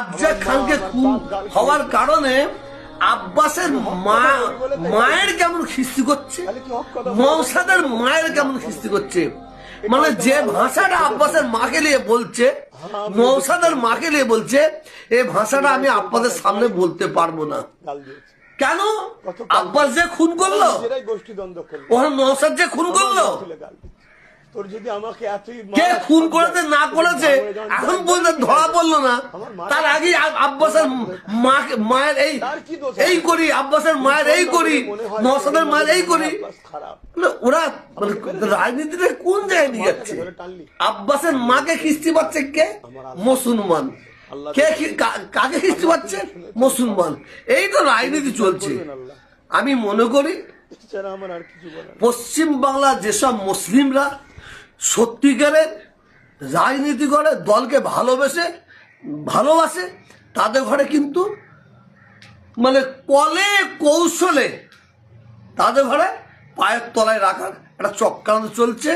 রাজ্জাক খানকে খুন হওয়ার কারণে আব্বাসের মা মায়ের কেমন খিস্তি করছে? মৌসাদের মায়ের কেমন খিস্তি করছে? মানে যে ভাষাটা আব্বাসের মাকে নিয়ে বলছে মৌসাদের মাকে নিয়ে বলছে এই ভাষাটা আমি আপনাদের সামনে বলতে পারব না। কেন? আব্বাস যে খুন করল ওখানে নৌসাদ যে খুন করল। তোর যদি আমাকে এতই কে খুন করেছে না করেছে এখন পর্যন্ত ধরা পড়ল না। তার আগে আব্বাসের মাকে মায়ের এই এই করি আব্বাসের মায়ের এই করি নসাদের মায়ের এই করি। ওরা মানে রাজনীতিতে কোন জায়গায় নিয়ে যাচ্ছে? আব্বাসের মাকে খিস্তি পাচ্ছে কে? মুসলমান। কে কাকে খিস্তি পাচ্ছে? মুসলমান। এই তো রাজনীতি চলছে। আমি মনে করি। পশ্চিম বাংলার যেসব মুসলিমরা সত্যিকারের রাজনীতি করে দলকে ভালোবেসে ভালোবাসে, তাদের ঘরে কিন্তু মানে কলে কৌশলে তাদের ঘরে পায়ের তলায় রাখার একটা চক্রান্ত চলছে।